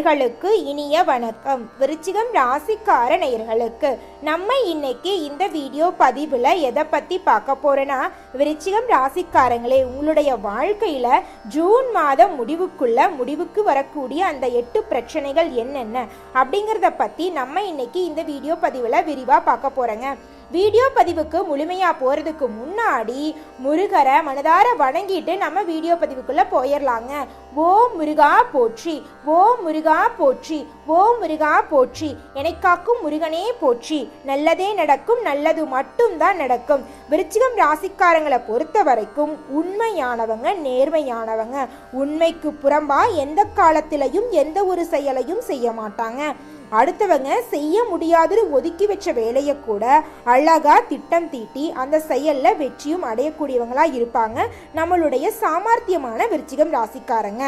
நேயர்களுக்கு இனிய வணக்கம். விருச்சிகம் ராசிக்கார நேயர்களுக்கு நம்ம இன்னைக்கு இந்த வீடியோ பதிவில் எதை பற்றி பார்க்க போகிறோன்னா விருச்சிகம் ராசிக்காரங்களே உங்களுடைய வாழ்க்கையில் ஜூன் மாதம் முடிவுக்குள்ள முடிவுக்கு வரக்கூடிய அந்த எட்டு பிரச்சனைகள் என்னென்ன அப்படிங்கிறத பற்றி நம்ம இன்னைக்கு இந்த வீடியோ பதிவில் விரிவாக பார்க்க போகிறோங்க வீடியோ பதிவுக்கு முழுமையாக போகிறதுக்கு முன்னாடி முருகரை மனதார வணங்கிட்டு நம்ம வீடியோ பதிவுக்குள்ளே போயிடலாங்க ஓ முருகா போற்றி ஓ முருகா போற்றி ஓ முருகா போற்றி என்னை முருகனே போற்றி. நல்லதே நடக்கும் நல்லது மட்டும்தான் நடக்கும். விருச்சிகம் ராசிக்காரங்களை பொறுத்த வரைக்கும் உண்மையானவங்க நேர்மையானவங்க. உண்மைக்கு புறம்பா எந்த காலத்திலையும் எந்த ஒரு செயலையும் செய்ய மாட்டாங்க. அடுத்தவங்க செய்ய முடியாதுன்னு ஒதுக்கி வச்ச வேலையை கூட அழகா திட்டம் தீட்டி அந்த செயலில் வெற்றியும் அடையக்கூடியவங்களா இருப்பாங்க. நம்மளுடைய சாமர்த்தியமான விருச்சிகம் ராசிக்காரங்க.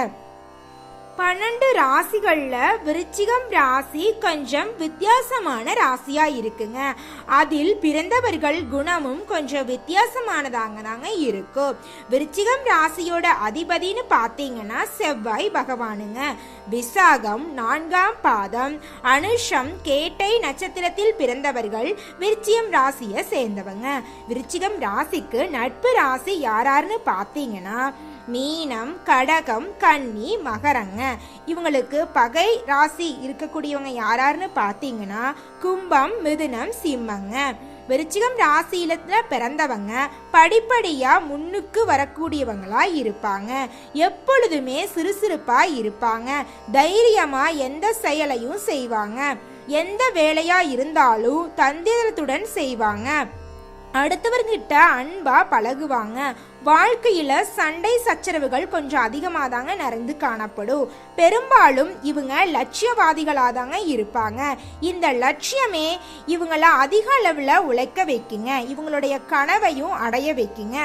பன்னெண்டு ராசிகள்ல விருச்சிகம் ராசி கொஞ்சம் வித்தியாசமான ராசியா இருக்குங்க. அதில் பிறந்தவர்கள் குணமும் கொஞ்சம் வித்தியாசமானதாங்க தாங்க இருக்கும் விருச்சிகம் ராசியோட அதிபதினு பார்த்தீங்கன்னா செவ்வாய் பகவானுங்க. விசாகம் நான்காம் பாதம். அனுஷம் கேட்டை நட்சத்திரத்தில் பிறந்தவர்கள் விருச்சியம் ராசியை சேர்ந்தவங்க. விருச்சிகம் ராசிக்கு நட்பு ராசி யாராருன்னு பார்த்தீங்கன்னா மீனம் கடகம் கன்னி மகரங்க. இவங்களுக்கு பகை ராசி இருக்கக்கூடியவங்க யாராருன்னு பார்த்தீங்கன்னா கும்பம் மிதுனம் சிம்மங்க. விருச்சிகம் ராசியில பிறந்தவங்க படிப்படியா முன்னுக்கு வரக்கூடியவங்களா இருப்பாங்க. எப்பொழுதுமே சுறுசுறுப்பா இருப்பாங்க. தைரியமா எந்த செயலையும் செய்வாங்க. எந்த வேலையா இருந்தாலும் தந்திரத்துடன் செய்வாங்க. அடுத்தவர்கிட்ட அன்பா பழகுவாங்க. வாழ்க்கையில் சண்டை சச்சரவுகள் கொஞ்சம் அதிகமாக தாங்க நிறைந்து காணப்படும். பெரும்பாலும் இவங்க லட்சியவாதிகளாக தாங்க இருப்பாங்க. இந்த லட்சியமே இவங்கள அதிக அளவில் உழைக்க வைக்குங்க. இவங்களுடைய கனவையும் அடைய வைக்குங்க.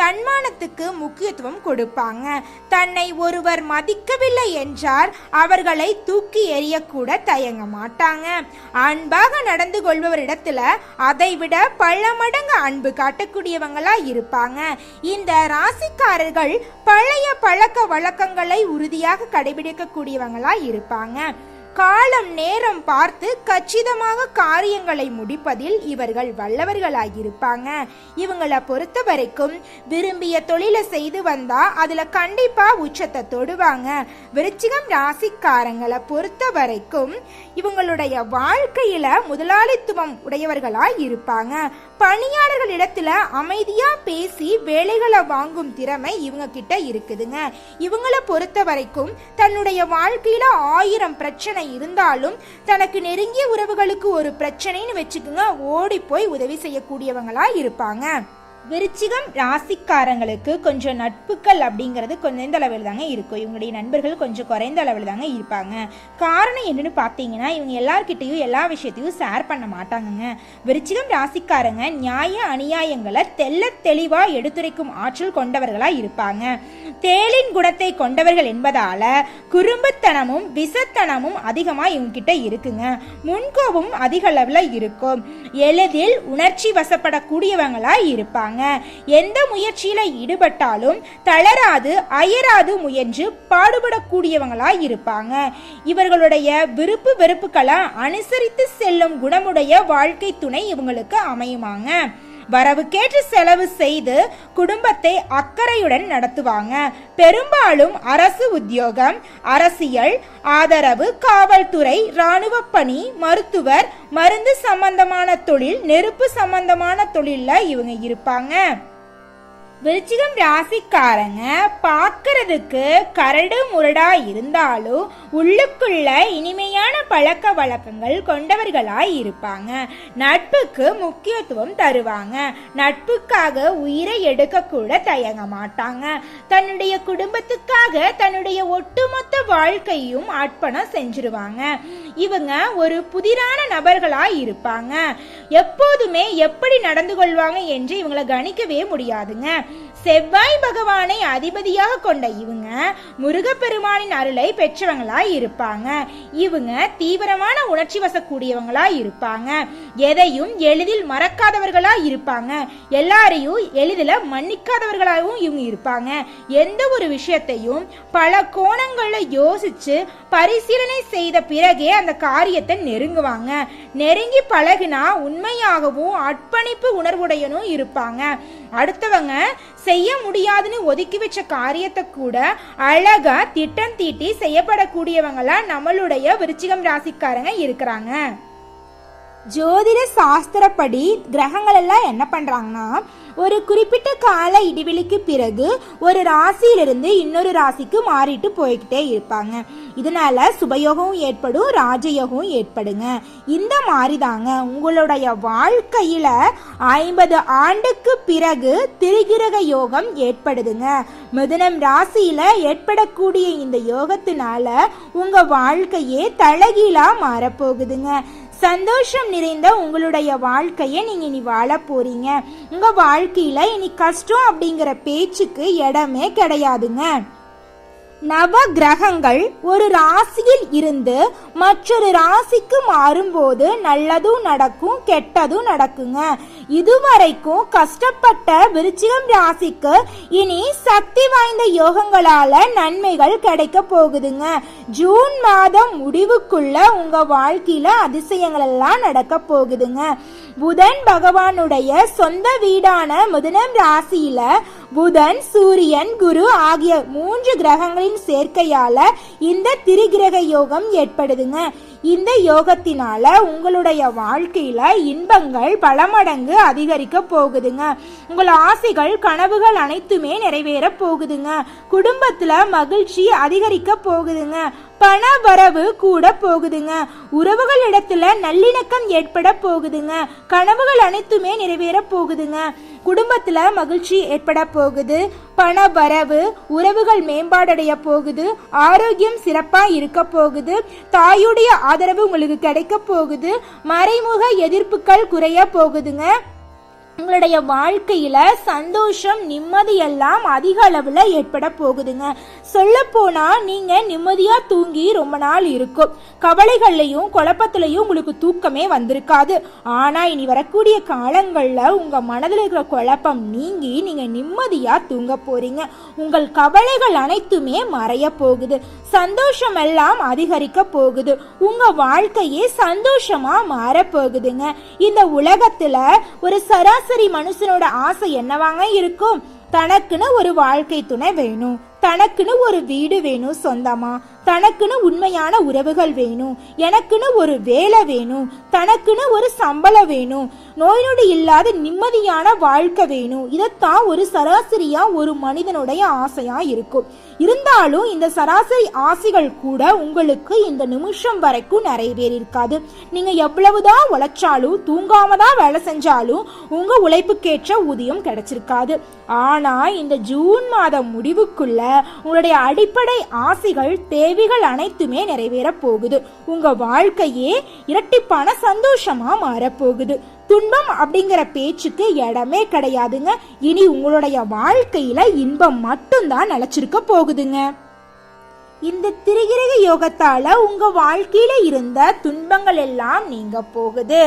தன்மானத்துக்கு முக்கியத்துவம் கொடுப்பாங்க. தன்னை ஒருவர் மதிக்கவில்லை என்றால் அவர்களை தூக்கி எறியக்கூட தயங்க மாட்டாங்க. அன்பாக நடந்து கொள்பவரிடத்துல அதைவிட பல மடங்கு அன்பு காட்டக்கூடியவங்களா இருப்பாங்க. இந்த ராசிக்காரர்கள் பழைய பழக்க வழக்கங்களை உறுதியாக கடைபிடிக்கக்கூடியவங்களா இருப்பாங்க. காலம் நேரம் பார்த்து கச்சிதமாக காரியங்களை முடிப்பதில் இவர்கள் வல்லவர்களாயிருப்பாங்க. இவங்களை பொறுத்த வரைக்கும் விரும்பிய தொழிலை செய்து வந்தா அதுல கண்டிப்பா உச்சத்தை தொடுவாங்க. விருச்சிகம் ராசிக்காரங்களை பொறுத்த வரைக்கும் இவங்களுடைய வாழ்க்கையில முதலாளித்துவம் உடையவர்களாய் இருப்பாங்க. பணியாளர்களிடத்துல அமைதியா பேசி வேலைகளை வாங்கும் திறமை இவங்க கிட்ட இருக்குதுங்க. இவங்களை பொறுத்த வரைக்கும் தன்னுடைய வாழ்க்கையில ஆயிரம் பிரச்சனை இருந்தாலும் தனக்கு நெருங்கிய உறவுகளுக்கு ஒரு பிரச்சனைன்னு வச்சுக்கோங்க ஓடி போய் உதவி செய்யக்கூடியவங்களா இருப்பாங்க. விருச்சிகம் ராசிக்காரங்களுக்கு கொஞ்சம் நட்புகள் அப்படிங்கிறது குறைந்த அளவில் தாங்க இருக்கும். இவங்களுடைய நண்பர்கள் கொஞ்சம் குறைந்த அளவில் தாங்க இருப்பாங்க. காரணம் என்னென்னு பார்த்தீங்கன்னா இவங்க எல்லார்கிட்டையும் எல்லா விஷயத்தையும் ஷேர் பண்ண மாட்டாங்கங்க. விருச்சிகம் ராசிக்காரங்க நியாய அநியாயங்களை தெல்ல தெளிவாக எடுத்துரைக்கும் ஆற்றல் கொண்டவர்களாக இருப்பாங்க. தேலின் குணத்தை கொண்டவர்கள் என்பதால் குறும்புத்தனமும் விசத்தனமும் அதிகமாக இவங்ககிட்ட இருக்குங்க. முன்கோபமும் அதிக அளவில் இருக்கும். எளிதில் உணர்ச்சி வசப்படக்கூடியவங்களாக இருப்பாங்க. எந்த முயற்சியில ஈடுபட்டாலும் தளராது அயராது முயன்று பாடுபடக்கூடியவங்களா இருப்பாங்க. இவர்களுடைய விருப்பு வெறுப்புகளை அனுசரித்து செல்லும் குணமுடைய வாழ்க்கை துணை இவங்களுக்கு அமையுமாங்க. வரவுக்கேற்று செலவு செய்து குடும்பத்தை அக்கறையுடன் நடத்துவாங்க. பெரும்பாலும் அரசு உத்தியோகம் அரசியல் ஆதரவு காவல்துறை இராணுவ பணி மருத்துவர் மருந்து சம்பந்தமான தொழில் நெருப்பு சம்பந்தமான தொழில்ல இவங்க இருப்பாங்க. விருச்சிகம் ராசிக்காரங்க பார்க்கறதுக்கு கரடு முரடா இருந்தாலும் உள்ளுக்குள்ள இனிமையான பழக்க வழக்கங்கள் கொண்டவர்களாய் இருப்பாங்க. நட்புக்கு முக்கியத்துவம் தருவாங்க. நட்புக்காக உயிரை எடுக்கக்கூட தயங்க மாட்டாங்க. தன்னுடைய குடும்பத்துக்காக தன்னுடைய ஒட்டுமொத்த வாழ்க்கையும் அர்ப்பணம் செஞ்சிருவாங்க. இவங்க ஒரு புதிரான நபர்களாய் இருப்பாங்க. எப்போதுமே எப்படி நடந்து கொள்வாங்க என்று இவங்களை கணிக்கவே முடியாதுங்க. செவ்வாய் பகவானை அதிபதியாக கொண்ட இவங்க முருகப்பெருமானின் அருளை பெற்றவங்களா இருப்பாங்க. இவங்க தீவிரமான உணர்ச்சி வசக்கூடியவங்களா இருப்பாங்க. எதையும் எளிதில் மறக்காதவர்களா இருப்பாங்க. எல்லாரையும் எளிதில் மன்னிக்காதவர்களாகவும் இவங்க இருப்பாங்க. எந்த ஒரு விஷயத்தையும் பல கோணங்களில் யோசிச்சு பரிசீலனை செய்த பிறகே அந்த காரியத்தை நெருங்குவாங்க. நெருங்கி பழகினா உண்மையாகவும் அர்ப்பணிப்பு உணர்வுடையனும் இருப்பாங்க. அடுத்தவங்க செய்ய முடியாதுன்னு ஒதுக்கி வச்ச காரியத்தை கூட அழகா திட்டம் தீட்டி செய்யப்படக்கூடியவங்களா நம்மளுடைய விருச்சிகம் ராசிக்காரங்க இருக்கிறாங்க. ஜோதிட சாஸ்திரப்படி கிரகங்கள் எல்லாம் என்ன பண்றாங்கன்னா ஒரு குறிப்பிட்ட கால இடைவெளிக்கு பிறகு ஒரு ராசியிலிருந்து இன்னொரு ராசிக்கு மாறிட்டு போய்கிட்டே இருப்பாங்க. இதனால சுபயோகமும் ஏற்படும் ராஜயோகமும் ஏற்படுங்க. இந்த மாதிரி தாங்க உங்களுடைய வாழ்க்கையில ஐம்பது ஆண்டுக்கு பிறகு திருகிரக யோகம் ஏற்படுதுங்க. மிதுனம் ராசியில ஏற்படக்கூடிய இந்த யோகத்தினால உங்க வாழ்க்கையே தலகீழா மாறப்போகுதுங்க. சந்தோஷம் நிறைந்த உங்களுடைய வாழ்க்கையை நீங்கள் இனி வாழ போகிறீங்க உங்கள் வாழ்க்கையில் இனி கஷ்டம் அப்படிங்கிற பேச்சுக்கு இடமே கிடையாதுங்க. நவ கிரகங்கள் ஒரு ராசியில் இருந்து மற்றொரு ராசிக்கு மாறும்போது நல்லதும் நடக்கும் கெட்டதும் நடக்குங்க. இதுவரைக்கும் கஷ்டப்பட்ட விருச்சிகம் ராசிக்கு இனி சக்தி வாய்ந்த யோகங்களால நன்மைகள் கிடைக்க போகுதுங்க. ஜூன் மாதம் முடிவுக்குள்ள உங்க வாழ்க்கையில அதிசயங்கள் எல்லாம் நடக்க போகுதுங்க. புதன் பகவானுடைய சொந்த வீடான முதனம் ராசியில புதன் சூரியன் குரு ஆகிய மூன்று கிரகங்களின் சேர்க்கையால இந்த திரிகிரக யோகம் ஏற்படுதுங்க. இந்த யோகத்தினால உங்களுடைய வாழ்க்கையில இன்பங்கள் பல மடங்கு அதிகரிக்க போகுதுங்க. உங்கள் ஆசைகள் கனவுகள் அனைத்துமே நிறைவேற போகுதுங்க. குடும்பத்துல மகிழ்ச்சி அதிகரிக்க போகுதுங்க. பண வரவு கூட போகுதுங்க. உறவுகள் இடத்துல நல்லிணக்கம் ஏற்பட போகுதுங்க. கனவுகள் அனைத்துமே நிறைவேற போகுதுங்க. குடும்பத்துல மகிழ்ச்சி ஏற்பட போகுது. பண வரவு உறவுகள் மேம்பாடடைய போகுது ஆரோக்கியம் சிறப்பா இருக்க போகுது தாயுடைய ஆதரவு உங்களுக்கு கிடைக்க போகுது மறைமுக எதிர்ப்புகள் குறைய போகுதுங்க. உங்களுடைய வாழ்க்கையில சந்தோஷம் நிம்மதி எல்லாம் அதிக அளவுல ஏற்பட போகுதுங்க. சொல்ல போனா நீங்க நிம்மதியா தூங்கி ரொம்ப நாள் இருக்கும். கவலைகள்லையும் குழப்பத்திலையும் உங்களுக்கு தூக்கமே வந்திருக்காது. ஆனா இனி வரக்கூடிய காலங்கள்ல உங்க மனதில் இருக்கிற குழப்பம் நீங்கி நீங்க நிம்மதியா தூங்க போறீங்க. உங்கள் கவலைகள் அனைத்துமே மறைய போகுது. சந்தோஷம் எல்லாம் அதிகரிக்க போகுது. உங்க வாழ்க்கையே சந்தோஷமா மாறப்போகுதுங்க இந்த உலகத்துல ஒரு சராசரி மனுஷனோட ஆசை என்னவாங்க இருக்கும்? தனக்குன்னு ஒரு வாழ்க்கை துணை வேணும். தனக்குன்னு ஒரு வீடு வேணும் சொந்தமா. தனக்குன்னு உண்மையான உறவுகள் வேணும். எனக்குன்னு ஒரு வேலை வேணும். தனக்குன்னு ஒரு சம்பளம் வேணும். நோய் நொடி இல்லாத நிம்மதியான வாழ்க்கை வேணும். இதைத்தான் ஒரு சராசரியா ஒரு மனிதனுடைய ஆசையா இருக்கும். இருந்தாலும் இந்த சராசரி ஆசைகள் கூட உங்களுக்கு இந்த நிமிஷம் வரைக்கும் நிறைவேறியிருக்காது நீங்க எவ்வளவுதான் உழைச்சாலும் தூங்காம தான் வேலை செஞ்சாலும் உங்க உழைப்புக்கேற்ற ஊதியம் கிடைச்சிருக்காது. ஆனா இந்த ஜூன் மாதம் முடிவுக்குள்ள உங்களுடைய அடிப்படை ஆசைகள் தேவைகள் அனைத்துமே நிறைவேற போகுது. உங்க வாழ்க்கையே இரட்டிப்பான சந்தோஷமா மாறப்போகுது துன்பம் அப்படிங்கிற பேச்சுக்கு இடமே கிடையாதுங்க. இனி உங்களுடைய வாழ்க்கையில இன்பம் மட்டும்தான் நிலைச்சிருக்க போகுதுங்க. இந்த திரிகிரக யோகத்தால உங்க வாழ்க்கையில இருந்த துன்பங்கள் எல்லாம் நீங்க போகுது.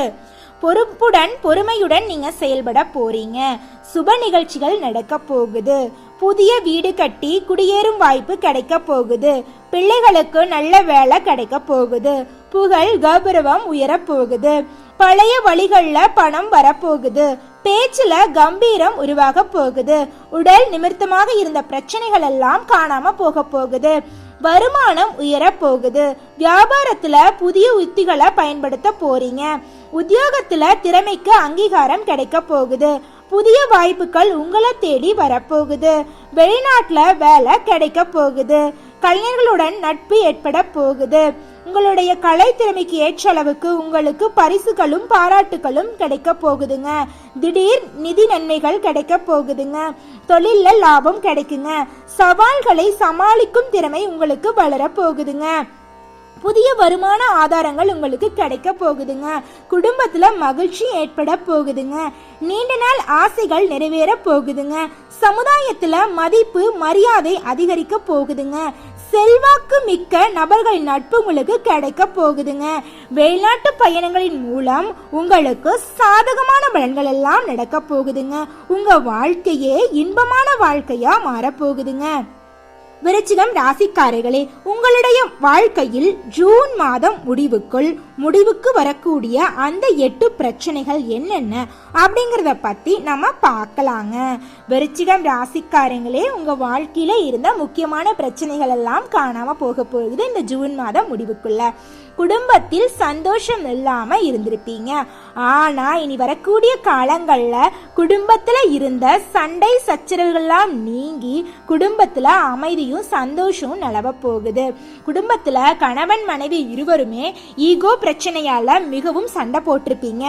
பொறுப்புடன் பொறுமையுடன் நீங்க செயல்பட போறீங்க. சுப நிகழ்ச்சிகள் நடக்க போகுது. புதிய வீடு கட்டி குடியேறும் வாய்ப்பு கிடைக்க போகுது. பிள்ளைகளுக்கு நல்ல வேலை கிடைக்க போகுது. புகழ் கௌரவம் உயரப் போகுது. பழைய வழிகளில் பணம் வரப்போகுது பேச்சுல கம்பீரம் உருவாக போகுது. உடல் நிமித்தமாக இருந்த பிரச்சனைகள் எல்லாம் காணாம போக போகுது. வருமானம் உயரப் போகுது புதிய உத்திகளை பயன்படுத்த போறீங்க. உத்தியோகத்தில் திறமைக்கு அங்கீகாரம் கிடைக்க போகுது. புதிய வாய்ப்புகள் உங்களை தேடி வரப்போகுது. வெளிநாட்டில் வேலை கிடைக்க போகுது. கலைஞர்களுடன் நட்பு ஏற்பட போகுது. உங்களுடைய கலை திறமைக்கு ஏற்ற அளவுக்கு உங்களுக்கு பரிசுகளும் பாராட்டுகளும் கிடைக்க போகுதுங்க. திடீர் நிதி நன்மைகள் கிடைக்க போகுதுங்க. தொழிலில் லாபம் கிடைக்குங்க. சவால்களை சமாளிக்கும் திறமை உங்களுக்கு வளர போகுதுங்க. புதிய வருமான ஆதாரங்கள் உங்களுக்கு கிடைக்க போகுதுங்க. குடும்பத்துல மகிழ்ச்சி ஏற்பட போகுதுங்க. நீண்ட நாள் ஆசைகள் நிறைவேற போகுதுங்க. சமுதாயத்துல மதிப்பு மரியாதை அதிகரிக்க போகுதுங்க. செல்வாக்கு மிக்க நபர்களின் நட்பு உங்களுக்கு கிடைக்க போகுதுங்க. வெளிநாட்டு பயணங்களின் மூலம் உங்களுக்கு சாதகமான பலன்கள் எல்லாம் நடக்க போகுதுங்க. உங்க வாழ்க்கையே இன்பமான வாழ்க்கையா மாறப்போகுதுங்க. விருச்சிகம் ராசிக்காரர்களே உங்களுடைய வாழ்க்கையில் ஜூன் மாதம் முடிவுக்குள் முடிவுக்கு வரக்கூடிய அந்த எட்டு பிரச்சனைகள் என்னென்ன அப்படிங்கிறத பற்றி நம்ம பார்க்கலாங்க. விருச்சிகம் ராசிக்காரங்களே உங்கள் வாழ்க்கையில் இருந்த முக்கியமான பிரச்சனைகள் எல்லாம் காணாமல் போக போகுது இந்த ஜூன் மாதம் முடிவுக்குள்ள. குடும்பத்தில் சந்தோஷம் இல்லாமல் இருந்திருப்பீங்க. ஆனால் இனி வரக்கூடிய காலங்களில் குடும்பத்தில் இருந்த சண்டை சச்சரவுகள்லாம் நீங்கி குடும்பத்தில் அமைதியும் சந்தோஷமும் நிலவ போகுது. குடும்பத்தில் கணவன் மனைவி இருவருமே ஈகோ பிரச்சனையால் மிகவும் சண்டை போட்டிருப்பீங்க.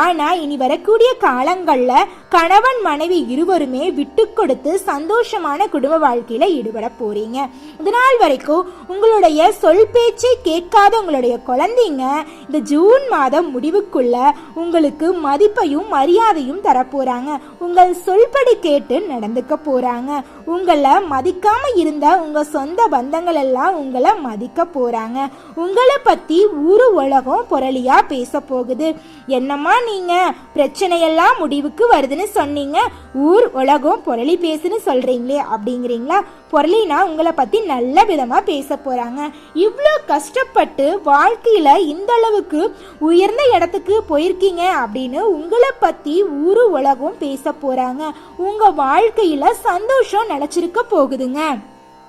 ஆனால் இனி வரக்கூடிய காலங்களில் கணவன் மனைவி இருவருமே விட்டு கொடுத்து சந்தோஷமான குடும்ப வாழ்க்கையில் ஈடுபட போறீங்க. இதனால் வரைக்கும் உங்களுடைய சொல் பேச்சை கேட்காத உங்களுடைய குழந்தைங்க இந்த ஜூன் மாதம் முடிவுக்குள்ள உங்களுக்கு மதிப்பையும் மரியாதையும் தரப்போறாங்க உங்கள் சொல்படி கேட்டு நடந்துக்க போறாங்க. உங்களை மதிக்காம இருந்த உங்க சொந்த பந்தங்கள் எல்லாம் உங்களை மதிக்க போறாங்க. உங்களை பத்தி ஊரு உலகம் பொருளியா பேச போகுது. என்னம்மா நீங்க? பிரச்சனையெல்லாம் முடிவுக்கு வருதுன்னு சொன்னீங்க. ஊர் உலகம் புரளி பேசுன்னு சொல்றீங்களே அப்படிங்கிறீங்களா? பொருளினா உங்களை பத்தி நல்ல விதமா பேச போறாங்க. இவ்வளோ கஷ்டப்பட்டு வாழ்க்கையில இந்த அளவுக்கு உயர்ந்த இடத்துக்கு போயிருக்கீங்க அப்படின்னு உங்களை பத்தி ஊரு உலகம் பேச போறாங்க. உங்க வாழ்க்கையில சந்தோஷம் நிலைச்சிருக்க போகுதுங்க.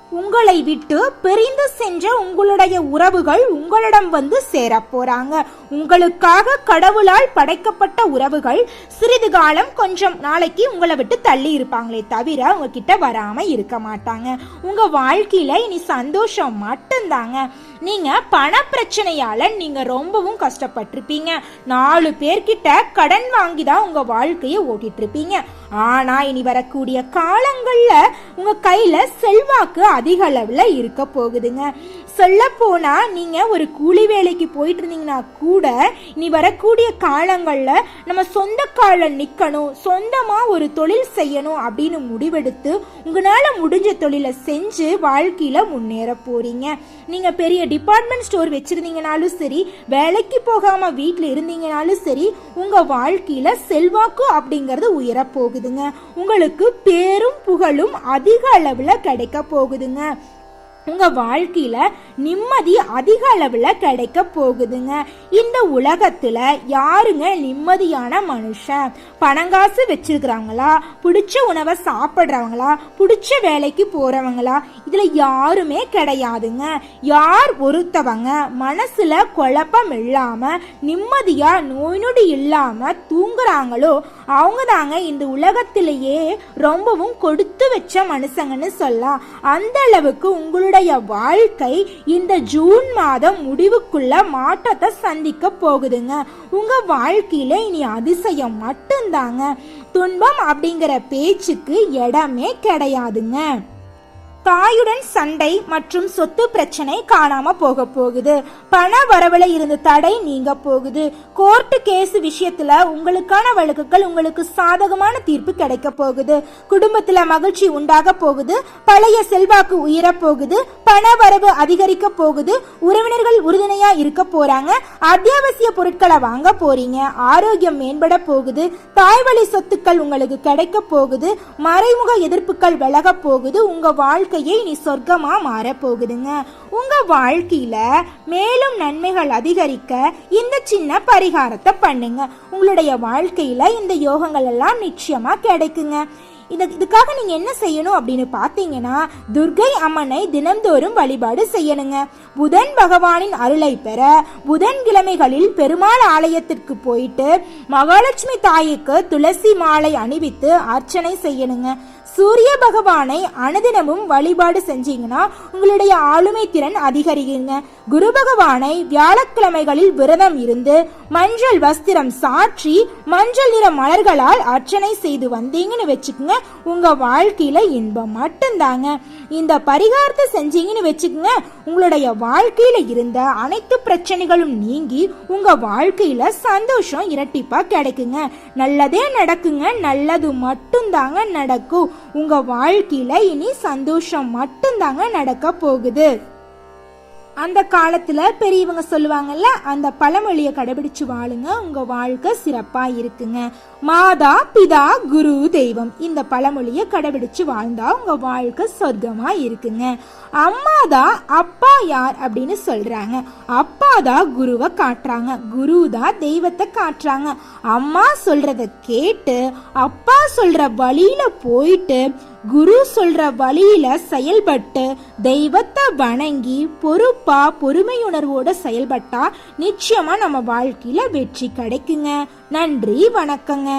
உங்களை விட்டு பிரிந்து சென்ற உங்களுடைய உறவுகள் உங்களிடம் வந்து சேர போறாங்க. உங்களுக்காக கடவுளால் படைக்கப்பட்ட உறவுகள் சிறிது காலம் கொஞ்சம் நாளைக்கு உங்களை விட்டு தள்ளி இருப்பாங்களே தவிர உங்ககிட்ட வராம இருக்க மாட்டாங்க. உங்க வாழ்க்கையில இனி சந்தோஷம் மட்டும்தாங்க. நீங்க பண பிரச்சனையால நீங்க ரொம்பவும் கஷ்டப்பட்டிருப்பீங்க. நாலு பேர்கிட்ட கடன் வாங்கி தான் உங்க வாழ்க்கையை ஓட்டிட்டு இருப்பீங்க ஆனா இனி வரக்கூடிய காலங்கள்ல உங்க கையில செல்வாக்கு அதிக அளவுல இருக்க போகுதுங்க. சொல்ல நீங்கள் ஒரு கூலி வேலைக்கு போயிட்டு இருந்தீங்கன்னா கூட நீ வரக்கூடிய காலங்களில் நம்ம சொந்த காலில் நிற்கணும் சொந்தமாக ஒரு தொழில் செய்யணும் அப்படின்னு முடிவெடுத்து உங்களால் முடிஞ்ச தொழிலை செஞ்சு வாழ்க்கையில் முன்னேற போகிறீங்க நீங்கள் பெரிய டிபார்ட்மெண்ட் ஸ்டோர் வச்சுருந்தீங்கனாலும் சரி வேலைக்கு போகாமல் வீட்டில் இருந்தீங்கனாலும் சரி உங்கள் வாழ்க்கையில் செல்வாக்கு அப்படிங்கிறது உயர போகுதுங்க உங்களுக்கு பேரும் புகழும் அதிக அளவில் கிடைக்க போகுதுங்க. உங்கள் வாழ்க்கையில் நிம்மதி அதிக அளவில் கிடைக்க போகுதுங்க. இந்த உலகத்தில் யாருங்க நிம்மதியான மனுஷன்? பணங்காசு வச்சுருக்குறாங்களா பிடிச்ச உணவை சாப்பிட்றவங்களா? பிடிச்ச வேலைக்கு போகிறவங்களா இதில் யாருமே கிடையாதுங்க. யார் ஒருத்தவங்க மனசில் குழப்பம் இல்லாமல் நிம்மதியாக நோய் நொடி இல்லாமல் தூங்குறாங்களோ அவங்க தாங்க இந்த உலகத்திலேயே ரொம்பவும் கொடுத்து வச்ச மனுஷங்கன்னு சொல்லலாம். அந்த அளவுக்கு உங்களுடைய வாழ்க்கை இந்த ஜூன் மாதம் முடிவுக்குள்ள மாற்றத்தை சந்திக்க போகுதுங்க. உங்க வாழ்க்கையில இனி அதிசயம் மட்டும்தாங்க. துன்பம் அப்படிங்கிற பேச்சுக்கு இடமே கிடையாதுங்க. தாயுடன் சண்டை மற்றும் சொத்து பிரச்சனை காணாம போக போகுது. பண வரவுல இருந்த தடை நீங்க போகுது. கோர்ட்டு கேஸ் விஷயத்துல உங்களுக்கான வழக்குகள் உங்களுக்கு சாதகமான தீர்ப்பு கிடைக்க போகுது. குடும்பத்துல மகிழ்ச்சி உண்டாக போகுது. பழைய செல்வாக்கு உயர போகுது. பண வரவு அதிகரிக்க போகுது. உறவினர்கள் உறுதுணையா இருக்க போறாங்க. அத்தியாவசிய பொருட்களை வாங்க போறீங்க. ஆரோக்கியம் மேம்பட போகுது. தாய்வழி சொத்துக்கள் உங்களுக்கு கிடைக்க போகுது. மறைமுக எதிர்ப்புகள் விலக போகுது. உங்க வாழ்க்கையே இனி சொர்க்கமாக மாறப்போகுதுங்க. போகுதுங்க வாழ்க்கையில் மேலும் நன்மைகள் அதிகரிக்க இந்த சின்ன பரிகாரத்தை பண்ணுங்க. உங்களுடைய வாழ்க்கையில் இந்த யோகங்கள் எல்லாம் நிச்சயமாக கிடைக்குங்க. இது இதுக்காக நீங்கள் என்ன செய்யணும் அப்படின்னு பார்த்தீங்கன்னா துர்கை அம்மனை தினந்தோறும் வழிபாடு செய்யணுங்க. புதன் பகவானின் அருளை பெற புதன்கிழமைகளில் பெருமாள் ஆலயத்திற்கு போயிட்டு மகாலட்சுமி தாய்க்கு துளசி மாலை அணிவித்து அர்ச்சனை செய்யணுங்க. சூரிய பகவானை அனுதினமும் வழிபாடு செஞ்சீங்கன்னா உங்களுடைய ஆளுமை திறன் அதிகரிக்குங்க. குரு பகவானை வியாழக்கிழமைகளில் விரதம் இருந்து மஞ்சள் வஸ்திரம் சாற்றி மஞ்சள் நிற மலர்களால் அர்ச்சனை செய்து வந்தீங்கன்னு வச்சுக்கோங்க. உங்க வாழ்க்கையில இன்பம் மட்டும்தாங்க. இந்த பரிகாரத்தை செஞ்சீங்கன்னு வச்சுக்கோங்க உங்களுடைய வாழ்க்கையில் இருந்த அனைத்து பிரச்சனைகளும் நீங்கி உங்கள் வாழ்க்கையில் சந்தோஷம் இரட்டிப்பாக கிடைக்குங்க. நல்லதே நடக்குங்க நல்லது மட்டும்தாங்க நடக்கும். உங்கள் வாழ்க்கையில் இனி சந்தோஷம் மட்டும்தாங்க நடக்க போகுது. அந்த காலத்தில் பெரியவங்க சொல்லுவாங்கல்ல அந்த பழமொழியை கடைபிடிச்சு வாழுங்க உங்க வாழ்க்கை சிறப்பாக இருக்குங்க. மாதா பிதா குரு தெய்வம் இந்த பழமொழியை கடைபிடிச்சு வாழ்ந்தா உங்க வாழ்க்கை சொர்க்கமா இருக்குங்க. அம்மா தான் அப்பா யார் அப்படின்னு சொல்றாங்க. அப்பா தான் குருவை காட்டுறாங்க. குரு தான் தெய்வத்தை காட்டுறாங்க. அம்மா சொல்றத கேட்டு அப்பா சொல்ற வழியில போயிட்டு குரு சொல்ற வழியில செயல்பட்டு தெய்வத்தை வணங்கி பொறுப்பா பொறுமையுணர்வோட செயல்பட்டா நிச்சயமா நம்ம வாழ்க்கையில வெற்றி கிடைக்குங்க. நன்றி வணக்கங்க.